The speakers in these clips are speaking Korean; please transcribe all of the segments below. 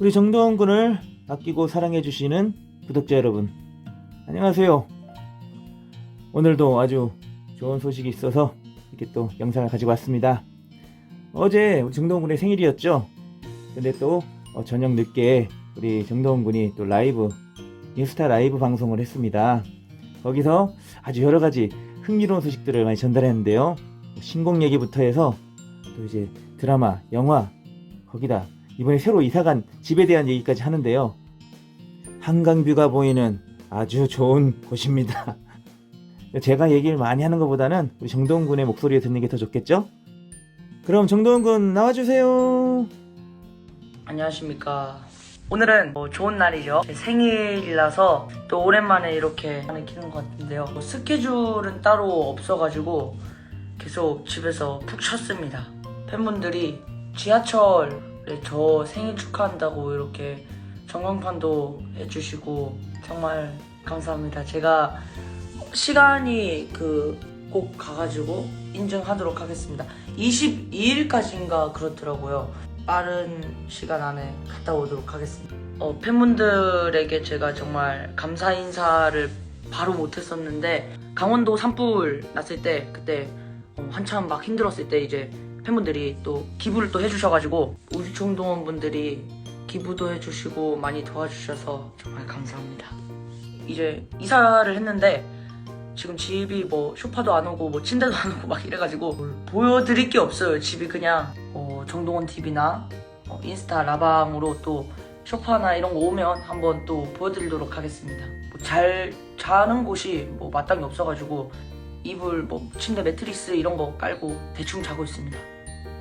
우리 정동원 군을 아끼고 사랑해주시는 구독자 여러분, 안녕하세요. 오늘도 아주 좋은 소식이 있어서 이렇게 또 영상을 가지고 왔습니다. 어제 우리 정동원 군의 생일이었죠? 근데 또 어, 저녁 늦게 우리 정동원 군이 또 라이브, 인스타 라이브 방송을 했습니다. 거기서 아주 여러 가지 흥미로운 소식들을 많이 전달했는데요. 신곡 얘기부터 해서 또 이제 드라마, 영화, 거기다 이번에 새로 이사간 집에 대한 얘기까지 하는데요. 한강뷰가 보이는 아주 좋은 곳입니다. 제가 얘기를 많이 하는 것보다는 우리 정동훈 군의 목소리에 듣는 게 더 좋겠죠? 그럼 정동훈 군 나와주세요. 안녕하십니까. 오늘은 뭐 좋은 날이죠. 제 생일이라서 또 오랜만에 이렇게 하는 키는 것 같은데요. 뭐 스케줄은 따로 없어가지고 계속 집에서 푹 쉬었습니다. 팬분들이 지하철에 저 생일 축하한다고 이렇게 전광판도 해주시고 정말 감사합니다. 제가 시간이 그 꼭 가가지고 인증하도록 하겠습니다. 22일까지인가 그렇더라고요. 빠른 시간 안에 갔다 오도록 하겠습니다. 어, 팬분들에게 제가 정말 감사 인사를 바로 못했었는데 강원도 산불 났을 때 그때 어, 한참 막 힘들었을 때 이제 팬분들이 또 기부를 또 해주셔가지고 우리 총동원 분들이 기부도 해주시고 많이 도와주셔서 정말 감사합니다. 이제 이사를 했는데 지금 집이 뭐 소파도 안 오고 뭐 침대도 안 오고 막 이래가지고 뭘 보여드릴 게 없어요. 집이 그냥 어, 정동원 TV나 어, 인스타 라방으로 또 소파나 이런 거 오면 한번 또 보여드리도록 하겠습니다. 뭐 잘 자는 곳이 뭐 마땅히 없어가지고 이불 뭐 침대 매트리스 이런 거 깔고 대충 자고 있습니다.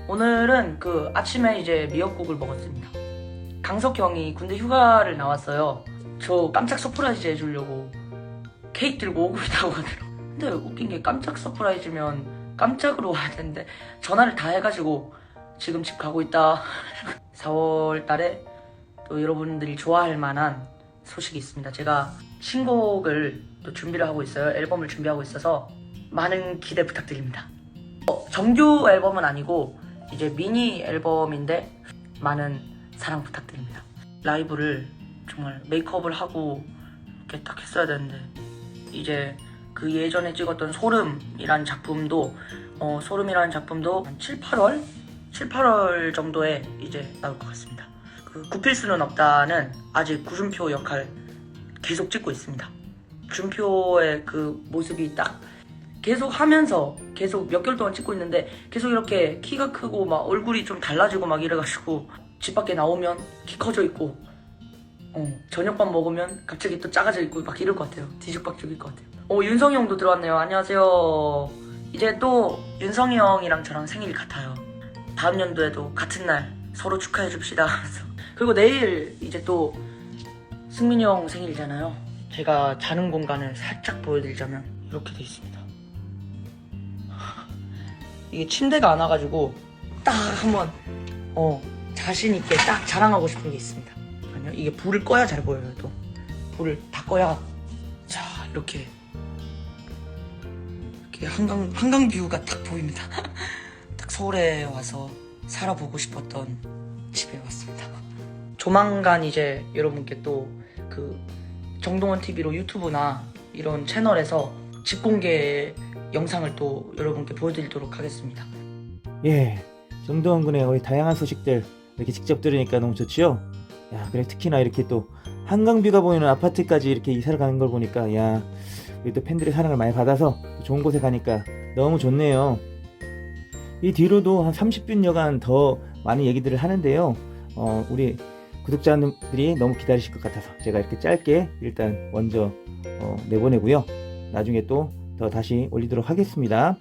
오늘은 그 아침에 이제 미역국을 먹었습니다. 강석 형이 군대 휴가를 나왔어요. 저 깜짝 서프라이즈 해주려고 케이크 들고 오고 있다고 하더라고. 근데 웃긴 게 깜짝 서프라이즈면 깜짝으로 와야 되는데 전화를 다 해가지고 지금 집 가고 있다. 4월 달에 또 여러분들이 좋아할 만한 소식이 있습니다. 제가 신곡을 또 준비를 하고 있어요. 앨범을 준비하고 있어서 많은 기대 부탁드립니다. 어, 정규 앨범은 아니고 이제 미니 앨범인데 많은 사랑 부탁드립니다. 라이브를 정말 메이크업을 하고 이렇게 딱 했어야 되는데 이제 그 예전에 찍었던 소름이라는 작품도 어, 소름이라는 작품도 한 7, 8월? 7, 8월 정도에 이제 나올 것 같습니다. 그 굽힐 수는 없다는 아직 구준표 역할 계속 찍고 있습니다. 준표의 그 모습이 딱 계속 하면서 계속 몇 개월 동안 찍고 있는데 계속 이렇게 키가 크고 막 얼굴이 좀 달라지고 막 이래가지고 집 밖에 나오면 키 커져 있고 어, 저녁밥 먹으면 갑자기 또 작아져 있고 막 이럴 것 같아요. 뒤죽박죽일 것 같아요. 어, 윤성이 형도 들어왔네요. 안녕하세요. 이제 또 윤성이 형이랑 저랑 생일 같아요. 다음 연도에도 같은 날 서로 축하해 줍시다. 그리고 내일 이제 또 승민이 형 생일이잖아요. 제가 자는 공간을 살짝 보여드리자면 이렇게 돼 있습니다. 이게 침대가 안 와가지고 딱 한번 어 자신 있게 딱 자랑하고 싶은 게 있습니다. 아니요 이게 불을 꺼야 잘 보여요 또 불을 다 꺼야 자 이렇게 이렇게 한강 한강 뷰가 딱 보입니다. 딱 서울에 와서 살아보고 싶었던 집에 왔습니다. 조만간 이제 여러분께 또 그 정동원 TV로 유튜브나 이런 채널에서 집 공개 영상을 또 여러분께 보여드리도록 하겠습니다. 예, 정동원 군의 거의 다양한 소식들 이렇게 직접 들으니까 너무 좋지요? 야, 그래 특히나 이렇게 또 한강뷰가 보이는 아파트까지 이렇게 이사를 가는 걸 보니까 야, 우리 또 팬들의 사랑을 많이 받아서 또 좋은 곳에 가니까 너무 좋네요. 이 뒤로도 한 30분여간 더 많은 얘기들을 하는데요. 어, 우리 구독자들이 너무 기다리실 것 같아서 제가 이렇게 짧게 일단 먼저 어, 내보내고요. 나중에 또 더 다시 올리도록 하겠습니다.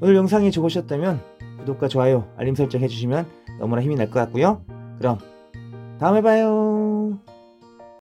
오늘 영상이 좋으셨다면 구독과 좋아요, 알림 설정 해주시면 너무나 힘이 날 것 같고요. 그럼 다음에 봐요.